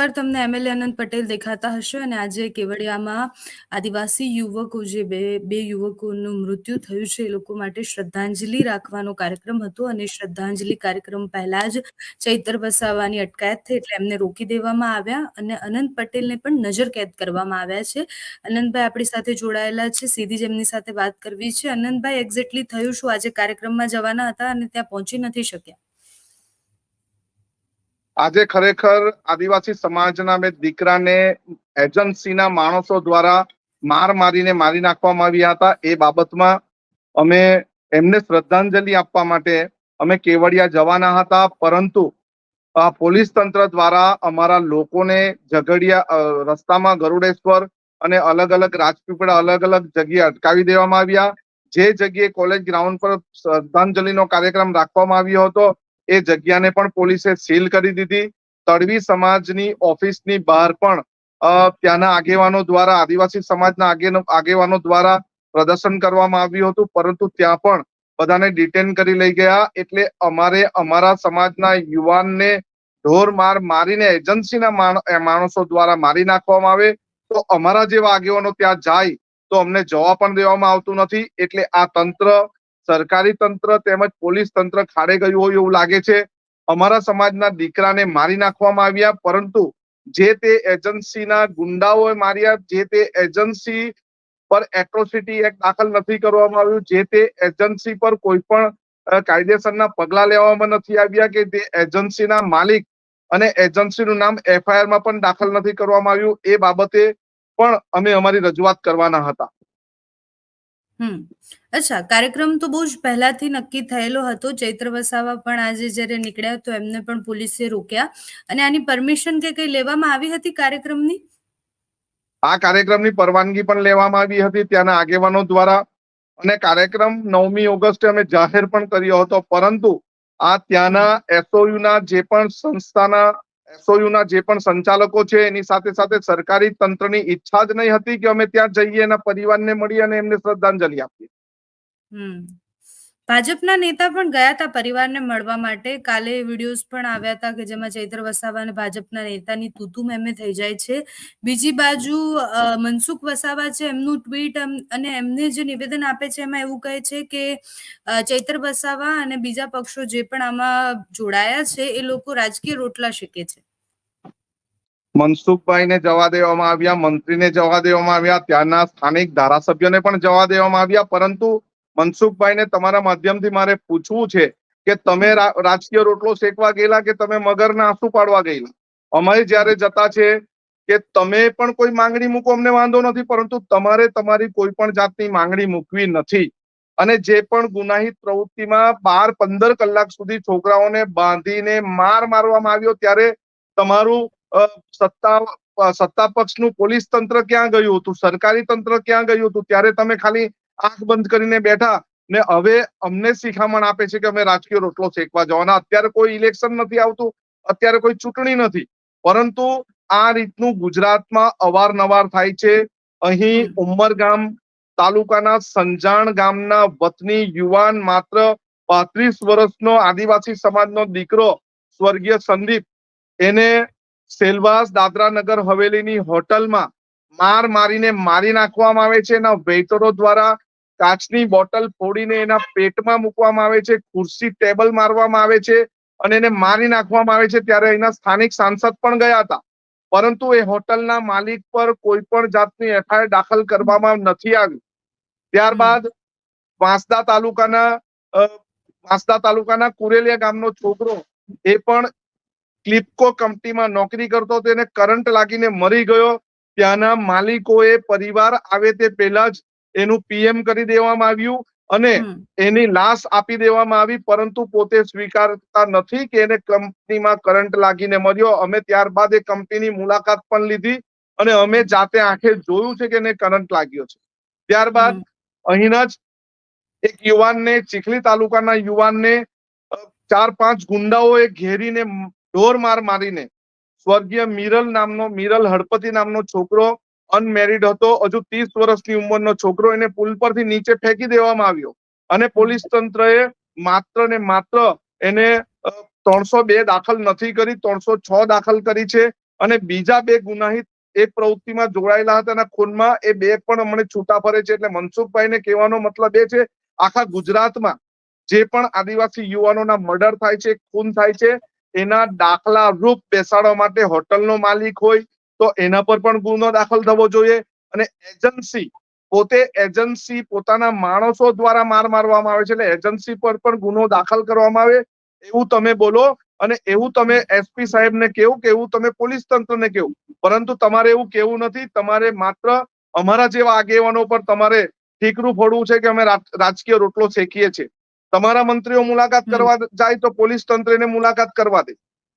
પર તમને એમએલએ અનંત પટેલ દેખાતા હશે અને આજે કેવડિયામાં આદિવાસી યુવકો જે બે બે યુવકોનું મૃત્યુ થયું છે, એ લોકો માટે શ્રદ્ધાંજલિ રાખવાનો કાર્યક્રમ હતો અને શ્રદ્ધાંજલિ કાર્યક્રમ પહેલા જ ચૈતર વસાવાની અટકાયત થઈ એટલે એમને રોકી દેવામાં આવ્યા અને અનંત પટેલને પણ નજરકેદ કરવામાં આવ્યા છે. અનંતભાઈ આપણી સાથે જોડાયેલા છે, સીધી જ એમની સાથે વાત કરવી છે. અનંતભાઈ એક્ઝેક્ટલી થયું શું? આજે કાર્યક્રમમાં જવાના હતા અને ત્યાં પહોંચી નથી શક્યા. આજે ખરેખર આદિવાસી સમાજના બે દીકરાને એજન્સીના માણસો દ્વારા માર મારીને મારી નાખવામાં આવ્યા હતા. એ બાબતમાં અમે એમને શ્રદ્ધાંજલિ આપવા માટે અમે કેવડિયા જવાના હતા. પરંતુ પોલીસ તંત્ર દ્વારા અમારા લોકોને ઝઘડિયા રસ્તામાં ગરુડેશ્વર અને અલગ અલગ રાજપીપળા અલગ અલગ જગ્યાએ અટકાવી દેવામાં આવ્યા. જે જગ્યાએ કોલેજ ગ્રાઉન્ડ પર શ્રદ્ધાંજલિનો કાર્યક્રમ રાખવામાં આવ્યો હતો એ જગ્યાને પણ પોલીસે સીલ કરી દીધી. તડવી સમાજની ઓફિસની બહાર પણ ત્યાંના આગેવાનો દ્વારા, આદિવાસી સમાજના આગેવાનો દ્વારા પ્રદર્શન કરવામાં આવ્યું હતું. પરંતુ ત્યાં પણ બધાને ડિટેન કરી લઈ ગયા. એટલે અમારે, અમારા સમાજના યુવાનને ઢોર માર મારીને, એજન્સીના માણ- માણસો દ્વારા મારી નાખવામાં આવે. તો અમારા જેવા આગેવાનો ત્યાં જાય, તો અમને જવા પણ દેવામાં આવતું નથી. એટલે આ તંત્ર સરકારી તંત્ર તેમજ પોલીસ તંત્ર ખાડે ગયું હોય એવું લાગે છે. અમારા સમાજના દીકરાને મારી નાખવામાં આવ્યા, પરંતુ જે તે એજન્સીના ગુંડાઓએ માર્યા, જે તે એજન્સી પર એટ્રોસિટી એક્ટ દાખલ નથી કરવામાં આવ્યું, જે તે એજન્સી પર કોઈ પણ કાયદેસરના પગલા લેવામાં નથી આવ્યા કે તે એજન્સીના માલિક અને એજન્સીનું નામ એફઆઈઆરમાં પણ દાખલ નથી કરવામાં આવ્યું, એ બાબતે પણ અમે અમારી રજૂઆત કરવાના હતા. હમ. અચ્છા, કાર્યક્રમ તો બહુ જ પહેલાથી નક્કી થયેલો હતો. ચૈત્ર વસાવા પણ આજે જ્યારે નીકળ્યા તો એમને પણ પોલીસે રોક્યા. અને આની પરમિશન કે કઈ લેવામાં આવી હતી કાર્યક્રમની? આ કાર્યક્રમની પરવાનગી પણ લેવામાં આવી હતી ત્યાંના આગેવાનો દ્વારા. અને કાર્યક્રમ નવમી ઓગસ્ટે અમે જાહેર પણ કર્યો હતો. પરંતુ આ ત્યાંના એસઓયુ ના જે પણ સંસ્થાના એસઓયુ ના જે પણ સંચાલકો છે, એની સાથે સાથે સરકારી તંત્રની ઈચ્છા જ નહીં હતી કે અમે ત્યાં જઈએ, એના પરિવારને મળી અને એમને શ્રદ્ધાંજલિ આપીએ. ભાજપના નેતા પણ ગયા હતા પરિવારને મળવા માટે. કાલે વિડીયોઝ પણ આવ્યા હતા કે જેમાં ચૈત્ર વસાવા અને ભાજપના નેતાની તૂતુ મેમે થઈ જાય છે. બીજી બાજુ મનસુખ વસાવા છે, એમનું ટ્વીટ અને એમને જે નિવેદન આપે છે, એમાં એવું કહે છે કે ચૈત્ર વસાવા અને બીજા પક્ષો જે પણ આમાં જોડાયા છે, એ લોકો રાજકીય રોટલા શીખે છે. મનસુખભાઈને જવા દેવામાં આવ્યા, મંત્રીને જવા દેવામાં આવ્યા, ત્યાંના સ્થાનિક ધારાસભ્યોને પણ જવા દેવામાં આવ્યા, પરંતુ મનસુખભાઈને તમારા માધ્યમથી મારે પૂછવું છે કે તમે રાજકીય રોટલો શેકવા ગયેલા કે તમે મગરના આંસુ પાડવા ગયેલા? અમે જ્યારે જતા છે કે તમે પણ કોઈ માંગણી મૂકો, અમને વાંધો નથી, પરંતુ તમારે તમારી કોઈ પણ જાતની માંગણી મૂકવી નથી. અને જે પણ ગુનાહિત પ્રવૃત્તિમાં બાર પંદર કલાક સુધી છોકરાઓને બાંધીને માર મારવામાં આવ્યો, ત્યારે તમારું સત્તા સત્તા પક્ષનું પોલીસ તંત્ર ક્યાં ગયું હતું? સરકારી તંત્ર ક્યાં ગયું હતું? ત્યારે તમે ખાલી આંખ બંધ કરીને બેઠા ને હવે અમને શિખામણ આપે છે કે અમે રાજકીય રોટલો શેકવા જવાના. અત્યારે કોઈ ઇલેક્શન નથી આવતું અત્યારે કોઈ ચૂંટણી નથી. પરંતુ આ રીતનું ગુજરાતમાં અવારનવાર થાય છે. અહીં. ઉમરગામ તાલુકાના સંજાણ ગામના વતની યુવાન માત્ર પાંત્રીસ વર્ષનો આદિવાસી સમાજનો દીકરો સ્વર્ગીય સંદીપ એને સેલવાસ દાદરા નગર હવેલીની હોટલમાં માર મારીને મારી નાખવામાં આવે છે. એના વેઇટરો દ્વારા કાચની બોટલ ફોડીને એના પેટમાં મૂકવામાં આવે છે, ખુરશી ટેબલ મારવામાં આવે છે અને એને મારી નાખવામાં આવે છે ત્યારે એના સ્થાનિક સાંસદ પણ ગયા હતા. પરંતુ એ હોટલના માલિક પર કોઈ પણ જાતની એફઆઈઆર દાખલ કરવામાં નથી આવી. ત્યારબાદ વાંસદા તાલુકાના વાંસદા તાલુકાના કુરેલિયા ગામનો છોકરો એ પણ ક્લિપકો કંપનીમાં નોકરી કરતો તેને કરંટ લાગીને મરી ગયો. ત્યાંના માલિકોએ પરિવાર આવે તે પહેલા જ એનું પીએમ કરી દેવામાં આવ્યું અને એની લાશ આપી દેવામાં આવી પરંતુ પોતે સ્વીકારતા નથી કે એને કંપનીમાં કરંટ લાગીને મર્યો અમે ત્યારબાદ એ કંપનીની મુલાકાત પણ લીધી અને અમે જાતે આંખે જોયું છે કે એને કરંટ લાગ્યો છે. ત્યારબાદ અહીંના જ એક યુવાનને ચીખલી તાલુકાના યુવાનને ચાર પાંચ ગુંડાઓએ ઘેરીને ઢોર માર મારીને સ્વર્ગીય મિરલ નામનો મિરલ હળપતિ નામનો છોકરો અનમેરિડ હતો. હજુ ત્રીસ વર્ષની ઉંમરનો છોકરો એને પુલ પરથી નીચે ફેંકી દેવામાં આવ્યો. અને પોલીસ તંત્રએ માત્ર ને માત્ર એને ત્રણસો બે દાખલ નથી કરી, ત્રણસો છ દાખલ કરી છે. અને બીજા બે ગુનાહિત એ પ્રવૃત્તિમાં જોડાયેલા હતા એના ખૂનમાં એ બે પણ હમણાં છૂટા ફરે છે. એટલે મનસુખભાઈને કહેવાનો મતલબ એ છે, આખા ગુજરાતમાં જે પણ આદિવાસી યુવાનોના મર્ડર થાય છે, ખૂન થાય છે, એના દાખલા રૂપ બેસાડવા માટે હોટલનો માલિક હોય તો એના પર પણ ગુનો દાખલ થવો જોઈએ અને એજન્સી પોતે એજન્સી પોતાના માણસો દ્વારા માર મારવામાં આવે છે. એટલે એજન્સી પર પણ ગુનો દાખલ કરવામાં આવે એવું તમે બોલો અને એવું તમે એસપી સાહેબને કેવું કે એવું તમે પોલીસ તંત્રને કેવું. પરંતુ તમારે એવું કેવું નથી. તમારે માત્ર અમારા જેવા આગેવાનો પર તમારે ઠીકરું ફોડવું છે કે અમે રાજકીય રોટલો શેકીએ છીએ. તમારા મંત્રીઓ મુલાકાત કરવા જાય તો પોલીસ તંત્રને મુલાકાત કરવા દે.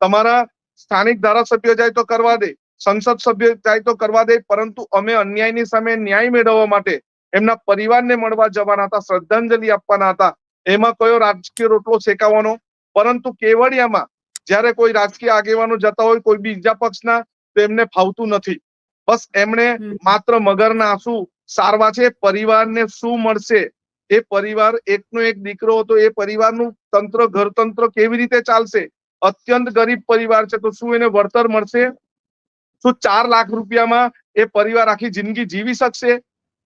તમારા સ્થાનિક ધારાસભ્ય જાય તો કરવા દે. સંસદ સભ્ય જાય તો કરવા દે પરંતુ અમે અન્યાયની સામે ન્યાય મેળવવા માટે એમના પરિવારને મળવા જવાના હતા શ્રદ્ધાંજલિ આપવાના હતા. એમાં કયો રાજકીય રોટલો શેકાવાનો? પરંતુ કેવડિયામાં જ્યારે કોઈ રાજકીય આગેવાનો જતા હોય કોઈ બીજા પક્ષના તો એમને ફાવતું નથી. બસ એમણે માત્ર મગરના આંસુ સારવા છે. પરિવારને શું મળશે? એ પરિવાર એકનો એક દીકરો હતો. એ પરિવારનું તંત્ર ઘરતંત્ર કેવી રીતે ચાલશે? અત્યંત ગરીબ પરિવાર છે. તો શું એને વળતર મળશે? શું ચાર લાખ રૂપિયામાં એ પરિવાર આખી જિંદગી જીવી શકશે?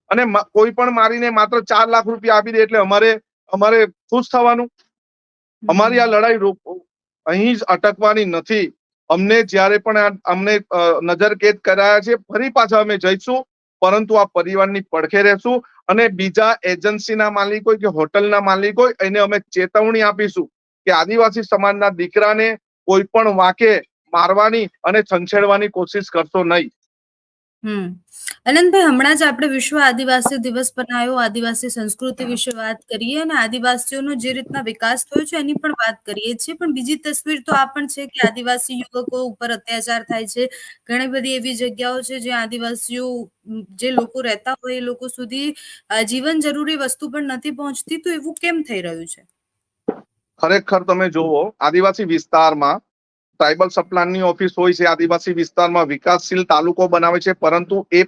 અને કોઈ પણ મારીને માત્ર ચાર લાખ રૂપિયા આપી દે એટલે અમારે અમારે ખુશ થવાનું? અમારી આ લડાઈ અહીં જ અટકવાની નથી. અમને જ્યારે પણ અમને નજર નજરકેદ કરાયા છે, ફરી પાછા અમે જઈશું, પરંતુ આ પરિવારની પડખે રહેશું અને બીજા એજન્સીના માલિક કે હોટલના માલિક એને અમે ચેતવણી આપીશું કે આદિવાસી સમાજના દીકરાને કોઈ પણ વાંકે મારવાની અને છંછેડવાની કોશિશ કરશો નહીં. હમ. અનંતભાઈ હમણાં જ આપણે વિશ્વ આદિવાસી દિવસ બનાવ્યો. આદિવાસી સંસ્કૃતિ વિશે વાત કરીએ અને આદિવાસીઓનો જે રીતના વિકાસ થયો છે એની પણ વાત કરીએ છીએ. પણ બીજી તસવીર તો આ પણ છે કે આદિવાસી યુવકો ઉપર અત્યાચાર થાય છે. ઘણી બધી એવી જગ્યાઓ છે જ્યાં આદિવાસીઓ જે લોકો રહેતા હોય એ લોકો સુધી જીવન જરૂરી વસ્તુ પણ નથી પહોંચતી. તો એવું કેમ થઈ રહ્યું છે? ખરેખર તમે જુઓ આદિવાસી વિસ્તારમાં ટ્રાઇબલ સપ્લાનની ઓફિસ હોય છે આદિવાસી વિસ્તારમાં વિકાસશીલ તાલુકો બનાવે છે પરંતુ એ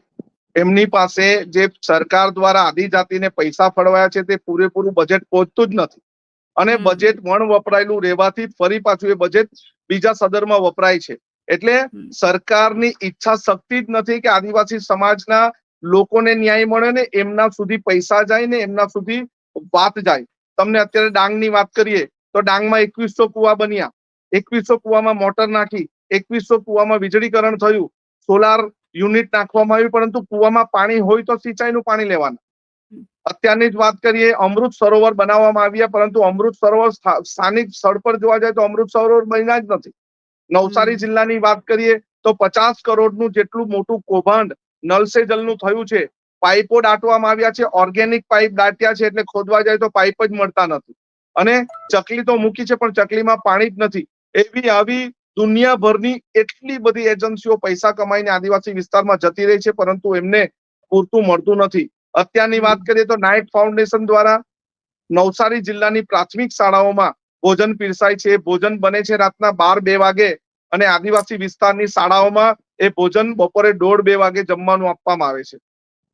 એમની પાસે જે સરકાર દ્વારા આદિજાતિને પૈસા ફળવાયા છે તે પૂરેપૂરું બજેટ પહોંચતું જ નથી. અને બજેટ વણ વપરાયેલું રહેવાથી ફરી પાછું એ બજેટ બીજા સદરમાં વપરાય છે. એટલે સરકારની ઈચ્છા શક્તિ જ નથી કે આદિવાસી સમાજના લોકોને ન્યાય મળે ને એમના સુધી પૈસા જાય ને એમના સુધી વાત જાય. તમને અત્યારે ડાંગની વાત કરીએ તો ડાંગમાં એકવીસો કુવા બન્યા. એકવીસો કુવામાં મોટર નાખી એકવીસો કુવામાં વીજળીકરણ થયું સોલાર યુનિટ નાખવામાં આવ્યું પરંતુ કુવામાં પાણી હોય તો સિંચાઈનું પાણી લેવાનું. અત્યારની જ વાત કરીએ અમૃત સરોવર બનાવવામાં આવ્યા પરંતુ અમૃત સરોવર સ્થાનિક સ્થળ પર જોવા જાય તો અમૃત સરોવર બન્યા જ નથી. નવસારી જિલ્લાની વાત કરીએ તો પચાસ કરોડનું જેટલું મોટું કૌભાંડ નલસે જલનું થયું છે. પાઇપો દાટવામાં આવ્યા છે ઓર્ગેનિક પાઇપ દાટ્યા છે એટલે ખોદવા જાય તો પાઇપ જ મળતા નથી. અને ચકલી તો મૂકી છે પણ ચકલીમાં પાણી જ નથી. એવી આવી દુનિયાભરની એટલી બધી એજન્સીઓ પૈસા કમાઈને આદિવાસી વિસ્તારમાં જતી રહી છે પરંતુ એમને પૂરતું મળતું નથી. અત્યારની વાત કરીએ તો નાયક ફાઉન્ડેશન દ્વારા નવસારી જિલ્લાની પ્રાથમિક શાળાઓમાં ભોજન પીરસાય છે. ભોજન બને છે રાતના બાર બે વાગે અને આદિવાસી વિસ્તારની શાળાઓમાં એ ભોજન બપોરે દોઢ બે વાગે જમવાનું આપવામાં આવે છે.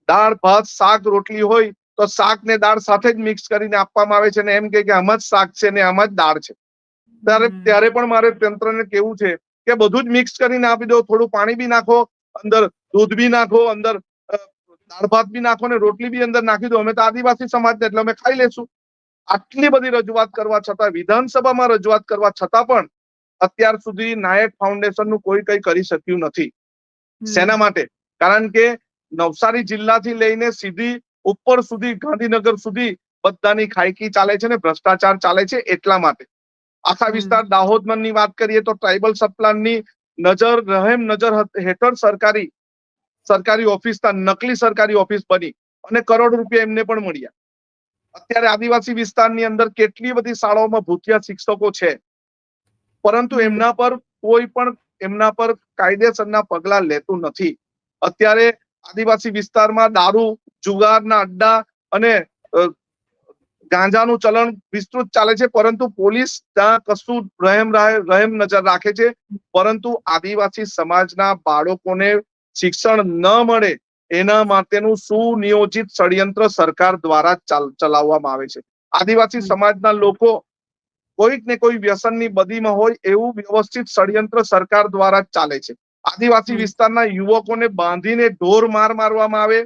દાળ ભાત શાક રોટલી હોય તો શાક ને દાળ સાથે જ મિક્સ કરીને આપવામાં આવે છે અને એમ કે કે આમાં જ શાક છે ને આમાં જ દાળ છે. ત્યારે ત્યારે પણ મારે તંત્રને કેવું છે કે બધું જ મિક્સ કરીને આપી દો થોડું પાણી બી નાખો અંદર દૂધ બી નાખો અંદર દાળ ભાત બી નાખો ને રોટલી બી અંદર નાખી દો. અમે તો આદિવાસી સમાજ એટલે અમે ખાઈ લેશું. આટલી બધી રજૂઆત કરવા છતાં વિધાનસભામાં રજૂઆત કરવા છતાં પણ અત્યાર સુધી નાયક ફાઉન્ડેશનનું કોઈ કઈ કરી શક્યું નથી. શેના માટે? કારણ કે નવસારી જિલ્લાથી લઈને સીધી ઉપર સુધી ગાંધીનગર સુધી બધાની ખાયકી ચાલે છે ને ભ્રષ્ટાચાર ચાલે છે એટલા માટે. આખા વિસ્તાર દાહોદમાં ની વાત કરીએ તો ટ્રાઇબલ સપ્લાનની નજર રહેમ નજર હેઠળ સરકારી સરકારી ઓફિસ નકલી સરકારી ઓફિસ બની અને કરોડ રૂપિયા એમને પણ મળ્યા. અત્યારે આદિવાસી વિસ્તારની અંદર કેટલી બધી શાળાઓમાં ભૂતિયા શિક્ષકો છે. પરંતુ એમના પર કોઈ પણ એમના પર કાયદેસરના પગલા લેતું નથી. અત્યારે આદિવાસી વિસ્તારમાં દારૂ જુગારના અડ્ડા અને ગાંજાનું ચલણ વિસ્તૃત ચાલે છે, પરંતુ પોલીસ ત્યાં કશું રહેમ રાહ- રહેમ નજર રાખે છે. પરંતુ આદિવાસી સમાજના બાળકોને શિક્ષણ ન મળે એના માટેનું સુનિયોજિત ષડયંત્ર સરકાર દ્વારા ચાલ- ચલાવવામાં આવે છે. આદિવાસી સમાજના લોકો કોઈક ને કોઈ વ્યસનની બદીમાં હોય એવું વ્યવસ્થિત ષડયંત્ર સરકાર દ્વારા ચાલે છે. આદિવાસી વિસ્તારના યુવકોને બાંધીને ઢોર માર મારવામાં આવે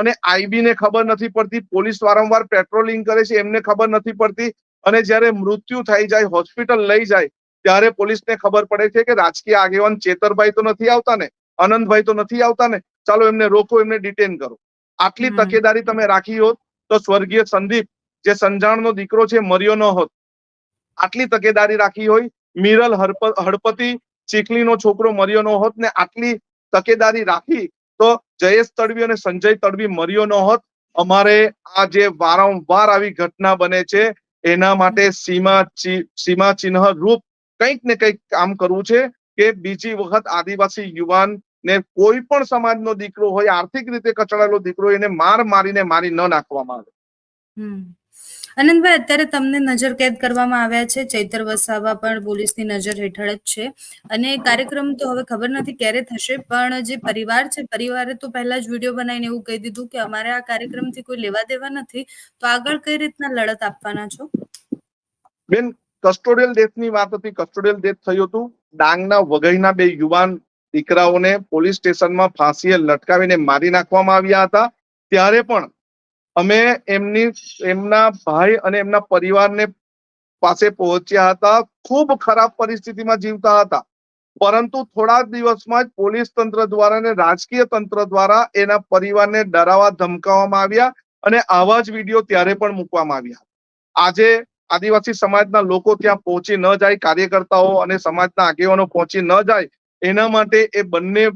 અને આઈબી ને ખબર નથી પડતી પોલીસ વારંવાર પેટ્રોલિંગ કરે છે એમને ખબર નથી પડતી. અને જ્યારે મૃત્યુ થઈ જાય હોસ્પિટલ લઈ જાય ત્યારે પોલીસને ખબર પડે છે કે રાજકીય આગેવાન ચેતરભાઈ તો નથી આવતા ને આનંદભાઈ તો નથી આવતા ને. ચાલો એમને રોકો એમને ડિટેન કરો. આટલી તકેદારી તમે રાખી હોત તો સ્વર્ગીય સંદીપ જે સંજાણનો દીકરો છે મર્યો ન હોત. આટલી તકેદારી રાખી હોય મિરલ હડપતિ ચીખલીનો છોકરો મર્યો ન હોત ને આટલી તકેદારી રાખી તો જયેશ તડવી અને સંજય તડવી મર્યો ન હોત અમારે આ જે વારંવાર આવી ઘટના બને છે, એના માટે સીમા સીમા ચિહ્ન રૂપ કંઈક ને કંઈક કામ કરવું છે કે બીજી વખત આદિવાસી યુવાન ને કોઈ પણ સમાજનો દીકરો હોય, આર્થિક રીતે કચડાયેલો દીકરો એને માર મારીને મારી ન નાખવામાં આવે. આનંદભાઈ, અત્યારે તમને નજર કેદ કરવામાં આવ્યા છે. ચૈતર વસાવા પણ પોલીસની નજર હેઠળ જ છે. અને કાર્યક્રમ તો હવે ખબર નથી ક્યારે થશે, પણ જે પરિવાર છે, પરિવારે તો પહેલા જ વીડિયો બનાવીને એવું કહી દીધું કે અમારે આ કાર્યક્રમથી કોઈ લેવા દેવા નથી. તો આગળ કઈ રીતના લડત આપવાના છો? બેન કસ્ટોડિયલ ડેથની વાત હતી. કસ્ટોડિયલ ડેથ થયું હતું. ડાંગના વઘઈના બે યુવાન દીકરાઓને પોલીસ સ્ટેશનમાં ફાંસીએ લટકાવીને મારી નાખવામાં આવ્યા હતા. ત્યારે પણ અમે એમની, એમના ભાઈ અને એમના પરિવારને પાસે પહોંચ્યા હતા. ખૂબ ખરાબ પરિસ્થિતિમાં જીવતા હતા. પરંતુ થોડા દિવસમાં જ પોલીસ તંત્ર દ્વારા અને રાજકીય તંત્ર દ્વારા એના પરિવારને ડરાવવા ધમકાવવામાં આવ્યા અને આવા જ વીડિયો ત્યારે પણ મૂકવામાં આવ્યા. આજે આદિવાસી સમાજના લોકો ત્યાં પહોંચી ન જાય, કાર્યકર્તાઓ અને સમાજના આગેવાનો પહોંચી ન જાય, એના માટે એ બંને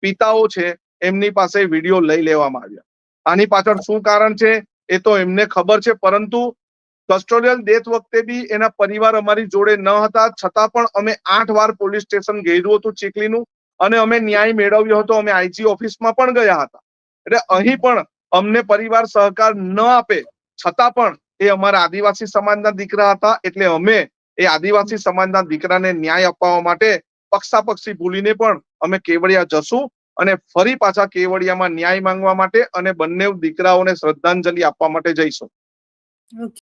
પિતાઓ છે, એમની પાસે વીડિયો લઈ લેવામાં આવ્યા. આની પાછળ શું કારણ છે એ તો એમને ખબર છે, પરંતુ કસ્ટોડિયલ ડેથ વખતે બી એના પરિવાર અમારી જોડે ન હતા, છતાં પણ અમે આઠ વાર પોલીસ સ્ટેશન ગયેલું હતું ચીખલીનું અને અમે ન્યાય મેળવ્યો હતો, અમે આઈજી ઓફિસમાં પણ ગયા હતા. એટલે અહીં પણ અમને પરિવાર સહકાર ન આપે, છતાં પણ એ અમારા આદિવાસી સમાજના દીકરા હતા, એટલે અમે એ આદિવાસી સમાજના દીકરાને ન્યાય અપાવવા માટે પક્ષાપક્ષી ભૂલીને પણ અમે કેવડિયા જશું. અને ફરી પાછા કેવડિયામાં ન્યાય માંગવા માટે અને બંને દીકરાઓને શ્રદ્ધાંજલિ આપવા માટે જઈશું.